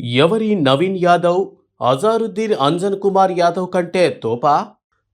ఎవరి నవీన్ యాదవ్ అజారుద్దీన్ అంజన్ కుమార్ యాదవ్ కంటే తోపా?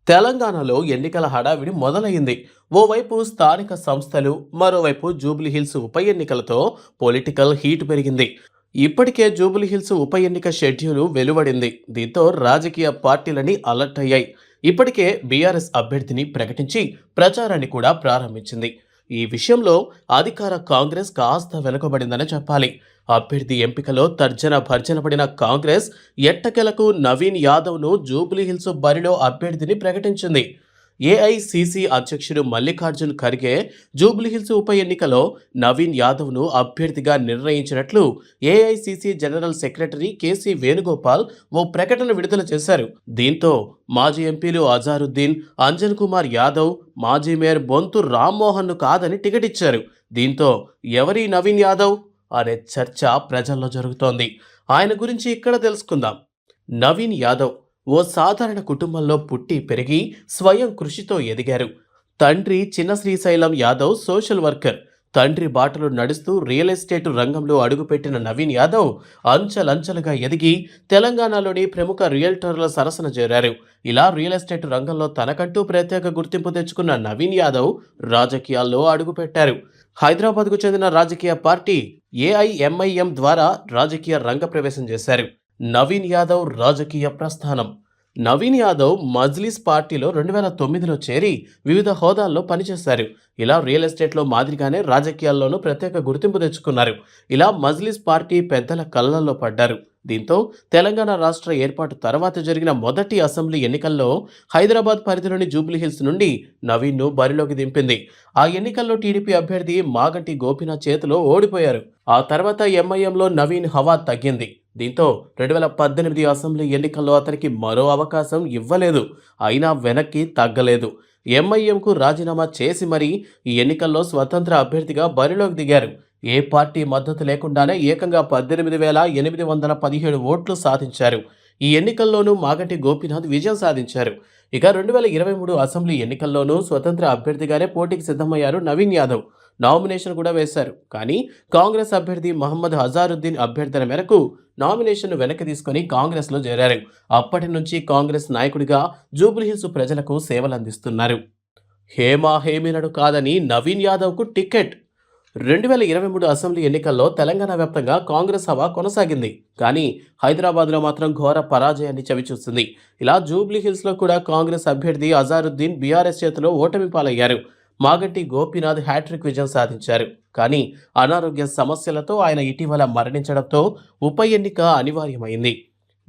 తెలంగాణలో ఎన్నికల హడావిడి మొదలైంది ఓవైపు స్థానిక సంస్థలు మరోవైపు జూబ్లీహిల్స్ ఉప ఎన్నికలతో పొలిటికల్ హీట్ పెరిగింది. ఇప్పటికే జూబ్లీహిల్స్ ఉప ఎన్నిక షెడ్యూల్ వెలువడింది. దీంతో రాజకీయ పార్టీలని అలర్ట్ అయ్యాయి. ఇప్పటికే బీఆర్ఎస్ అభ్యర్థిని ప్రకటించి ప్రచారాన్ని కూడా ప్రారంభించింది. ఈ విషయంలో అధికార కాంగ్రెస్ కాస్త వెనుకబడిందని చెప్పాలి. అభ్యర్థి ఎంపికలో తర్జన భర్జనపడిన కాంగ్రెస్ ఎట్టకెలకు నవీన్ యాదవ్ను జూబ్లీహిల్స్ బరిలో అభ్యర్థిని ప్రకటించింది. ఏఐసిసి అధ్యక్షుడు మల్లికార్జున్ ఖర్గే జూబ్లీహిల్స్ ఉప ఎన్నికలో నవీన్ యాదవ్ను అభ్యర్థిగా నిర్ణయించినట్లు AICC general secretary KC Venugopal ఓ ప్రకటన విడుదల చేశారు. దీంతో మాజీ ఎంపీలు అజారుద్దీన్ అంజన్ కుమార్ యాదవ్ మాజీ మేయర్ బొంతు రామ్మోహన్ను కాదని టికెట్ ఇచ్చారు. దీంతో ఎవరి నవీన్ యాదవ్ అనే చర్చ ప్రజల్లో జరుగుతోంది. ఆయన గురించి ఇక్కడ తెలుసుకుందాం. నవీన్ యాదవ్ ఓ సాధారణ కుటుంబంలో పుట్టి పెరిగి స్వయం కృషితో ఎదిగారు. తండ్రి చిన్న శ్రీశైలం యాదవ్ సోషల్ వర్కర్. తండ్రి బాటలు నడుస్తూ రియల్ ఎస్టేట్ రంగంలో అడుగుపెట్టిన నవీన్ యాదవ్ అంచలంచలుగా ఎదిగి తెలంగాణలోని ప్రముఖ రియల్టర్ల సరసన చేరారు. ఇలా రియల్ ఎస్టేట్ రంగంలో తనకంటూ ప్రత్యేక గుర్తింపు తెచ్చుకున్న నవీన్ యాదవ్ రాజకీయాల్లో అడుగుపెట్టారు. హైదరాబాద్కు చెందిన రాజకీయ పార్టీ ఏఐఎంఐఎం ద్వారా రాజకీయ రంగ ప్రవేశం చేశారు. నవీన్ యాదవ్ రాజకీయ ప్రస్థానం. నవీన్ యాదవ్ మజ్లిస్ పార్టీలో రెండు వేల తొమ్మిదిలో చేరి వివిధ హోదాల్లో పనిచేశారు. ఇలా రియల్ ఎస్టేట్లో మాదిరిగానే రాజకీయాల్లోనూ ప్రత్యేక గుర్తింపు తెచ్చుకున్నారు. ఇలా మజ్లిస్ పార్టీ పెద్దల కళ్ళల్లో పడ్డారు. దీంతో తెలంగాణ రాష్ట్ర ఏర్పాటు తర్వాత జరిగిన మొదటి అసెంబ్లీ ఎన్నికల్లో హైదరాబాద్ పరిధిలోని జూబ్లీహిల్స్ నుండి నవీన్ను బరిలోకి దింపింది. ఆ ఎన్నికల్లో టీడీపీ అభ్యర్థి మాగంటి గోపీనాథ్ చేతిలో ఓడిపోయారు. ఆ తర్వాత ఎంఐఎంలో నవీన్ హవా తగ్గింది. దీంతో రెండు వేల పద్దెనిమిది అసెంబ్లీ ఎన్నికల్లో అతనికి మరో అవకాశం ఇవ్వలేదు. అయినా వెనక్కి తగ్గలేదు. ఎంఐఎంకు రాజీనామా చేసి మరీ ఈ ఎన్నికల్లో స్వతంత్ర అభ్యర్థిగా బరిలోకి దిగారు. ఏ పార్టీ మద్దతు లేకుండానే ఏకంగా పద్దెనిమిది వేల ఎనిమిది వందల పదిహేడు ఓట్లు సాధించారు. ఈ ఎన్నికల్లోనూ మాగంటి గోపీనాథ్ విజయం సాధించారు. ఇక రెండు వేల ఇరవై మూడు అసెంబ్లీ ఎన్నికల్లోనూ స్వతంత్ర అభ్యర్థిగానే పోటీకి సిద్ధమయ్యారు నవీన్ యాదవ్. నామినేషన్ కూడా వేశారు. కానీ కాంగ్రెస్ అభ్యర్థి మహమ్మద్ హజారుద్దీన్ అభ్యర్థన మేరకు నామినేషన్ను వెనక్కి తీసుకుని కాంగ్రెస్లో చేరారు. అప్పటి నుంచి కాంగ్రెస్ నాయకుడిగా జూబ్లీహిల్స్ ప్రజలకు సేవలందిస్తున్నారు హేమా హేమినడు కాదని నవీన్ యాదవ్కు టికెట్. రెండు వేల ఇరవై మూడు అసెంబ్లీ ఎన్నికల్లో తెలంగాణ వ్యాప్తంగా కాంగ్రెస్ హవా కొనసాగింది. కానీ హైదరాబాద్లో మాత్రం ఘోర పరాజయాన్ని చవిచూస్తుంది ఇలా జూబ్లీ హిల్స్లో కూడా కాంగ్రెస్ అభ్యర్థి అజారుద్దీన్ బీఆర్ఎస్ చేతిలో ఓటమి పాలయ్యారు. మాగంటి గోపీనాథ్ హ్యాట్రిక్ విజయం సాధించారు. కానీ అనారోగ్య సమస్యలతో ఆయన ఇటీవల మరణించడంతో ఉప ఎన్నిక అనివార్యమైంది.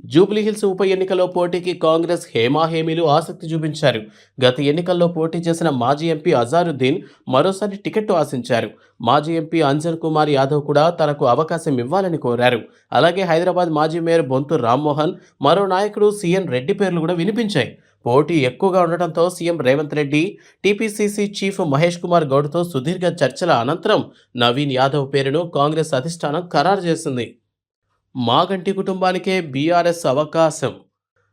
జూబ్లీహిల్స్ ఉప ఎన్నికలో పోటీకి కాంగ్రెస్ హేమాహేమీలు ఆసక్తి చూపించారు. గత ఎన్నికల్లో పోటీ చేసిన మాజీ ఎంపీ అజారుద్దీన్ మరోసారి టికెట్ ఆశించారు. మాజీ ఎంపీ అంజన్ కుమార్ యాదవ్ కూడా తనకు అవకాశం ఇవ్వాలని కోరారు. అలాగే హైదరాబాద్ మాజీ మేయర్ బొంతు రామ్మోహన్ మరో నాయకుడు సీఎన్ రెడ్డి పేర్లు కూడా వినిపించాయి. పోటీ ఎక్కువగా ఉండటంతో CM Revanth Reddy TPCC chief Mahesh Kumar గౌడ్తో సుదీర్ఘ చర్చల అనంతరం నవీన్ యాదవ్ పేరును కాంగ్రెస్ అధిష్టానం ఖరారు చేసింది. మాగంటి కుటుంబానికే బీఆర్ఎస్ అవకాశం.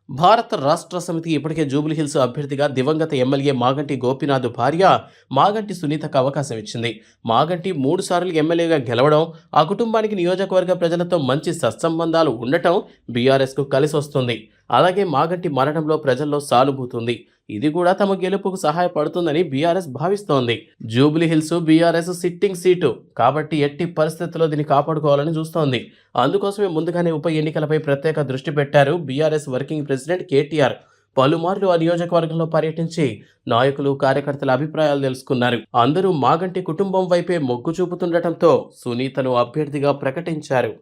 భారత రాష్ట్ర సమితి ఇప్పటికే జూబ్లీహిల్స్ అభ్యర్థిగా దివంగత ఎమ్మెల్యే మాగంటి గోపీనాథ్ భార్య మాగంటి సునీతకు అవకాశం ఇచ్చింది. మాగంటి మూడుసార్లు ఎమ్మెల్యేగా గెలవడం ఆ కుటుంబానికి నియోజకవర్గ ప్రజలతో మంచి సత్సంబంధాలు ఉండటం బీఆర్ఎస్కు కలిసి వస్తుంది అలాగే మాగంటి మరణంలో ప్రజల్లో సాలుబూతుంది ఇది కూడా తమ గెలుపుకు సహాయపడుతుందని బీఆర్ఎస్ భావిస్తోంది. Jubilee Hills BRS sitting seat. కాబట్టి ఎట్టి పరిస్థితుల్లో దీన్ని కాపాడుకోవాలని చూస్తోంది. అందుకోసమే ముందుగానే ఉప ఎన్నికలపై ప్రత్యేక దృష్టి పెట్టారు బీఆర్ఎస్ వర్కింగ్ ప్రెసిడెంట్ కేటీఆర్. పలుమార్లు ఆ నియోజకవర్గంలో పర్యటించి నాయకులు కార్యకర్తల అభిప్రాయాలు తెలుసుకున్నారు. అందరూ మాగంటి కుటుంబం వైపే మొగ్గు చూపుతుండటంతో సునీతను అభ్యర్థిగా ప్రకటించారు.